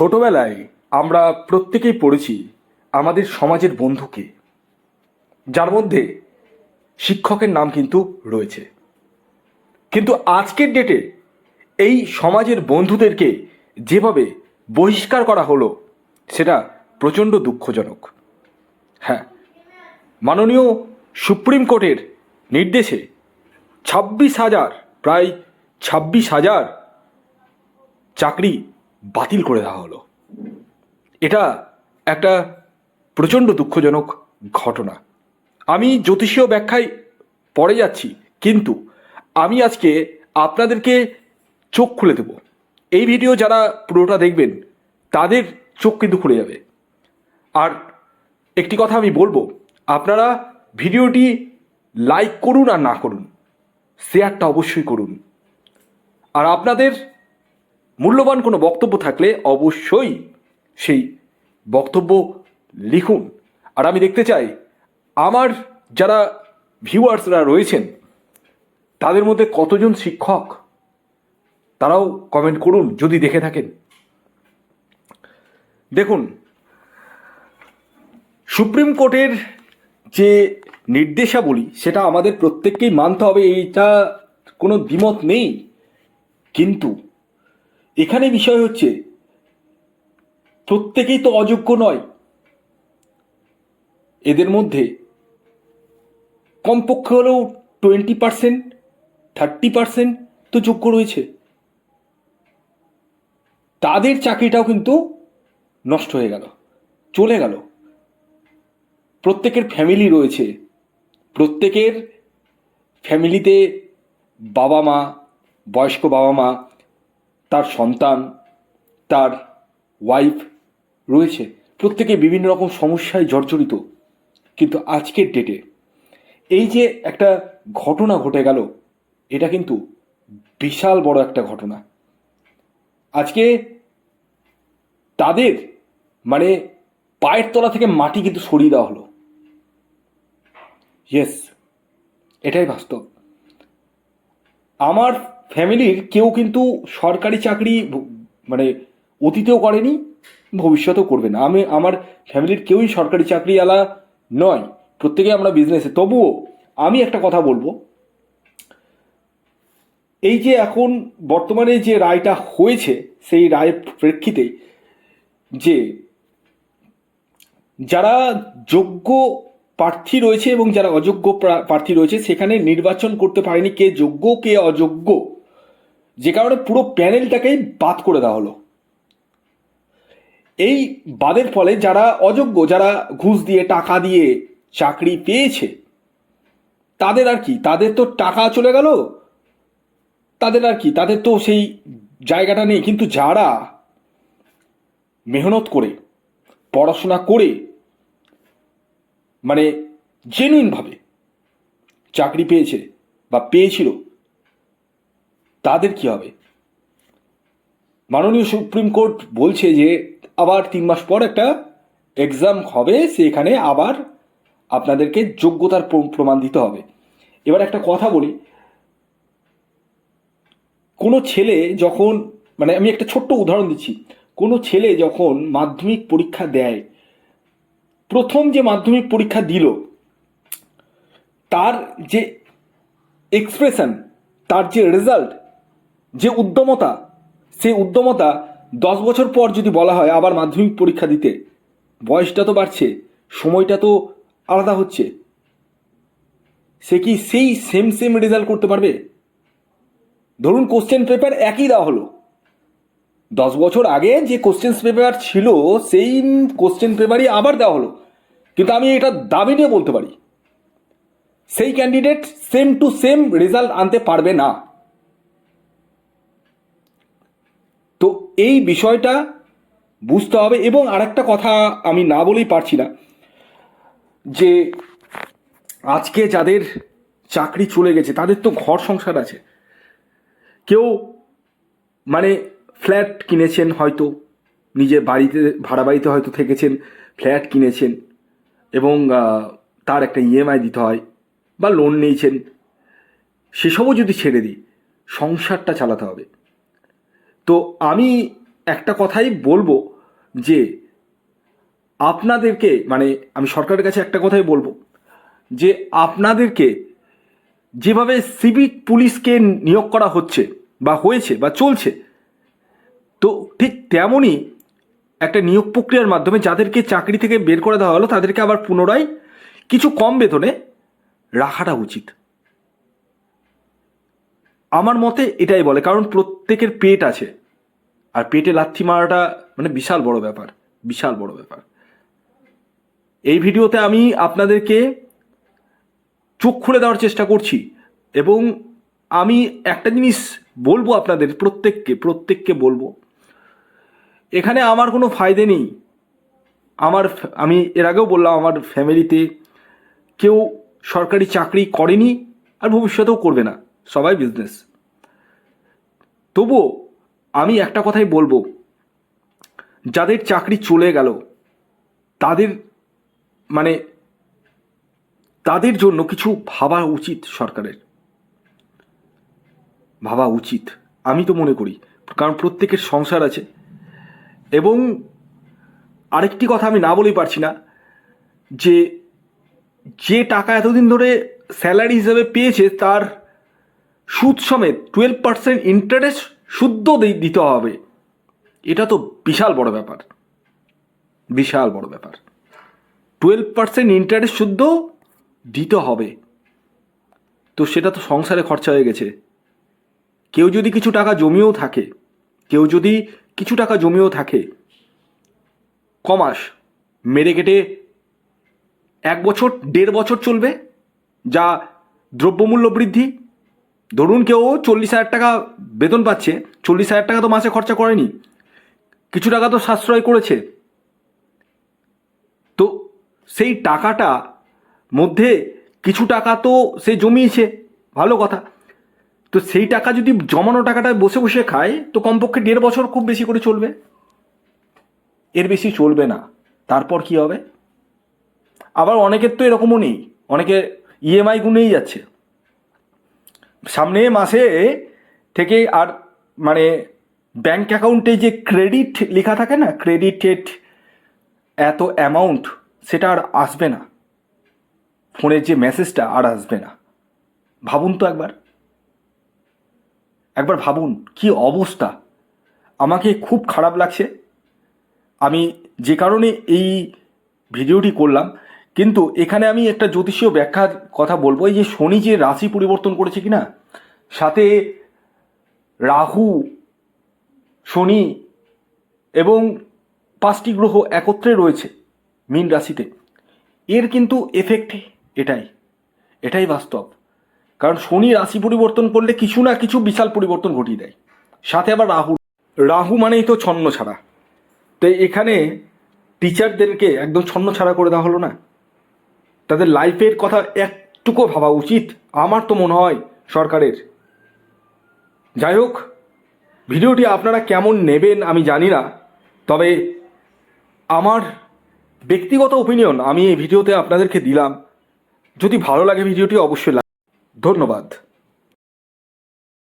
ছোটবেলায় আমরা প্রত্যেকেই পড়েছি আমাদের সমাজের বন্ধুকে, যার মধ্যে শিক্ষকের নাম কিন্তু রয়েছে। কিন্তু আজকের ডেটে এই সমাজের বন্ধুদেরকে যেভাবে বহিষ্কার করা হলো, সেটা প্রচণ্ড দুঃখজনক। হ্যাঁ মাননীয় সুপ্রিম কোর্টের নির্দেশে ছাব্বিশ হাজার, প্রায় ছাব্বিশ হাজার চাকরি বাতিল করে দেওয়া হলো। এটা একটা প্রচণ্ড দুঃখজনক ঘটনা। আমি জ্যোতিষীয় ব্যাখ্যায় পড়ে যাচ্ছি, কিন্তু আমি আজকে আপনাদেরকে চোখ খুলে দেব। এই ভিডিও যারা পুরোটা দেখবেন, তাদের চোখ কিন্তু খুলে যাবে। আর একটি কথা আমি বলব, আপনারা ভিডিওটি লাইক করুন আর না করুন, শেয়ারটা অবশ্যই করুন। আর আপনাদের মূল্যবান কোনো বক্তব্য থাকলে অবশ্যই সেই বক্তব্য লিখুন। আর আমি দেখতে চাই, আমার যারা ভিউয়ার্সরা রয়েছেন, তাদের মধ্যে কতজন শিক্ষক? তারাও কমেন্ট করুন, যদি দেখে থাকেন। দেখুন, সুপ্রিম কোর্টের যে নির্দেশাবলী, সেটা আমাদের প্রত্যেককেই মানতে হবে, এইটা কোনো দ্বিমত নেই। কিন্তু এখানে বিষয় হচ্ছে, প্রত্যেকেই তো অযোগ্য নয়। এদের মধ্যে কমপক্ষে হলেও টোয়েন্টি পার্সেন্ট থার্টি পার্সেন্ট তো যোগ্য রয়েছে। তাদের চাকরিটাও কিন্তু নষ্ট হয়ে গেল, চলে গেল। প্রত্যেকের ফ্যামিলি রয়েছে। প্রত্যেকের ফ্যামিলিতে বাবা মা বয়স্ক বাবা মা তার সন্তান, তার ওয়াইফ রয়েছে। প্রত্যেকে বিভিন্ন রকম সমস্যায় জর্জরিত। কিন্তু আজকের ডেটে এই যে একটা ঘটনা ঘটে গেল, এটা কিন্তু বিশাল বড় একটা ঘটনা। আজকে তাদের মানে পায়ের তলা থেকে মাটি কিন্তু সরিয়ে দেওয়া হলো। ইয়েস এটাই বাস্তব। আমার ফ্যামিলির কেউ কিন্তু সরকারি চাকরি মানে অতীতেও করেনি, ভবিষ্যতেও করবে না। আমি, আমার ফ্যামিলির কেউই সরকারি চাকরিওয়ালা নয়। প্রত্যেকে আমরা বিজনেসে তবুও আমি একটা কথা বলব। এই যে এখন বর্তমানে যে রায়টা হয়েছে, সেই রায়ের প্রেক্ষিতে যে যারা যোগ্য প্রার্থী রয়েছে এবং যারা অযোগ্য প্রার্থী রয়েছে, সেখানে নির্বাচন করতে পারেনি কে যোগ্য, কে অযোগ্য। যে কারণে পুরো প্যানেলটাকেই বাদ করে দেওয়া হলো। এই বাদের ফলে যারা অযোগ্য, যারা ঘুষ দিয়ে, টাকা দিয়ে চাকরি পেয়েছে, তাদের আর কি? তাদের তো টাকা চলে গেল, তাদের আর কি? তাদের তো সেই জায়গাটা নেই। কিন্তু যারা মেহনত করে, পড়াশোনা করে মানে জেনুইনভাবে চাকরি পেয়েছে বা পেয়েছিল তাদের কি হবে? মাননীয় সুপ্রিম কোর্ট বলছে যে, আবার তিন মাস পর একটা এক্সাম হবে, সেখানে আবার আপনাদেরকে যোগ্যতার প্র- প্রমাণ দিতে হবে। এবার একটা কথা বলি। কোনো ছেলে যখন মানে আমি একটা ছোট্ট উদাহরণ দিচ্ছি। কোনো ছেলে যখন মাধ্যমিক পরীক্ষা দেয়, প্রথম যে মাধ্যমিক পরীক্ষা দিল, তার যে এক্সপ্রেশন তার যে রেজাল্ট যে উদ্যমতা, সেই উদ্যমতা দশ বছর পর যদি বলা হয় আবার মাধ্যমিক পরীক্ষা দিতে, বয়সটা তো বাড়ছে, সময়টা তো আলাদা হচ্ছে। সে কি সেই সেম সেম রেজাল্ট করতে পারবে? ধরুন কোশ্চেন পেপার একই দেওয়া হলো। দশ বছর আগে যে কোশ্চেন পেপার ছিল সেই কোশ্চেন পেপারই আবার দেওয়া হলো। কিন্তু আমি এটা দাবি নিয়ে বলতে পারি। সেই candidate same to same result আনতে পারবে না। তো এই বিষয়টা বুঝতে হবে এবং আরেকটা কথা আমি না বলেই পারছি না, যে আজকে যাদের চাকরি চলে গেছে, তাদের তো ঘর সংসার আছে। কেউ মানে ফ্ল্যাট কিনেছেন হয়তো, নিজের বাড়িতে, ভাড়া বাড়িতে হয়তো থেকেছেন, ফ্ল্যাট কিনেছেন এবং তার একটা ইএমআই দিতে হয় বা লোন নিয়েছেন। সেসবও যদি ছেড়ে দিই, সংসারটা চালাতে হবে। তো আমি একটা কথাই বলব যে আপনাদেরকে মানে আমি সরকারের কাছে একটা কথাই বলব যে আপনাদেরকে যেভাবে সিভিক পুলিশকে নিয়োগ করা হচ্ছে বা হয়েছে বা চলছে, তো ঠিক তেমনই একটা নিয়োগ প্রক্রিয়ার মাধ্যমে যাদেরকে চাকরি থেকে বের করে দেওয়া হলো, তাদেরকে আবার পুনরায় কিছু কম বেতনে রাখাটা উচিত। আমার মতে এটাই বলে, কারণ প্রত্যেকের পেট আছে। আর পেটে লাথি মারাটা মানে বিশাল বড় ব্যাপার, বিশাল বড় ব্যাপার। এই ভিডিওতে আমি আপনাদেরকে চোখ খুলে দেওয়ার চেষ্টা করছি এবং আমি একটা জিনিস বলব আপনাদের, প্রত্যেককে প্রত্যেককে বলব। এখানে আমার কোনো ফায়দে নেই। আমার আমি এর আগেও বললাম, আমার ফ্যামিলিতে কেউ সরকারি চাকরি করেনি আর ভবিষ্যতেও করবে না। সবাই বিজনেস তবুও আমি একটা কথাই বলব। যাদের চাকরি চলে গেল, তাদের মানে তাদের জন্য কিছু ভাবা উচিত সরকারের। ভাবা উচিত, আমি তো মনে করি, কারণ প্রত্যেকের সংসার আছে। এবং আরেকটি কথা আমি না বলেই পারছি না, যে যে টাকা এতদিন ধরে স্যালারি হিসেবে পেয়েছে, তার সুদ সমেত টুয়েলভ পার্সেন্ট ইন্টারেস্ট শুদ্ধ দিতে হবে। এটা তো বিশাল বড় ব্যাপার। বিশাল বড় ব্যাপার। টুয়েলভ পার্সেন্ট ইন্টারেস্ট শুদ্ধ দিতে হবে। তো সেটা তো সংসারে খরচা হয়ে গেছে। কেউ যদি কিছু টাকা জমিয়েও থাকে, কেউ যদি কিছু টাকা জমিয়েও থাকে, কমাস, মেরে কেটে এক বছর, দেড় বছর চলবে, যা দ্রব্যমূল্য বৃদ্ধি ধরুন কেউ চল্লিশ হাজার টাকা বেতন পাচ্ছে, চল্লিশ হাজার টাকা তো মাসে খরচা করেনি। কিছু টাকা তো সাশ্রয় করেছে। তো সেই টাকাটা মধ্যে কিছু টাকা তো সে জমিয়েছে, ভালো কথা। তো সেই টাকা যদি জমানো টাকাটা বসে বসে খায়, তো কমপক্ষে দেড় বছর খুব বেশি করে চলবে। এর বেশি চলবে না। তারপর কি হবে? আবার অনেকের তো এরকমও নেই। অনেকে ইএমআই গুনেই যাচ্ছে। সামনে মাসে থেকে আর মানে ব্যাংক অ্যাকাউন্টে যে ক্রেডিট লেখা থাকে না ক্রেডিটেড এত অ্যামাউন্ট সেটা আর আসবে না। ফোনের যে মেসেজটা আর আসবে না। ভাবুন তো একবার। একবার ভাবুন কি অবস্থা। আমাকে খুব খারাপ লাগছে। আমি যে কারণে এই ভিডিওটি করলাম কিন্তু এখানে আমি একটা জ্যোতিষীয় ব্যাখ্যার কথা বলব, এই যে শনি যে রাশি পরিবর্তন করেছে কিনা, সাথে রাহু, শনি এবং পাঁচটি গ্রহ একত্রে রয়েছে মীন রাশিতে। এর কিন্তু এফেক্ট এটাই এটাই বাস্তব। কারণ শনি রাশি পরিবর্তন করলে কিছু না কিছু বিশাল পরিবর্তন ঘটিয়ে দেয়। সাথে আবার রাহু রাহু মানেই তো ছন্ন ছাড়া তো এখানে টিচারদেরকে একদম ছন্ন ছাড়া করে দেওয়া হলো না। তাদের লাইফের কথা একটুকু ভাবা উচিত, আমার তো মনে হয় সরকারের। যাই হোক, ভিডিওটি আপনারা কেমন নেবেন আমি জানি না, তবে আমার ব্যক্তিগত ওপিনিয়ন আমি এই ভিডিওতে আপনাদেরকে দিলাম। যদি ভালো লাগে ভিডিওটি অবশ্যই ধন্যবাদ।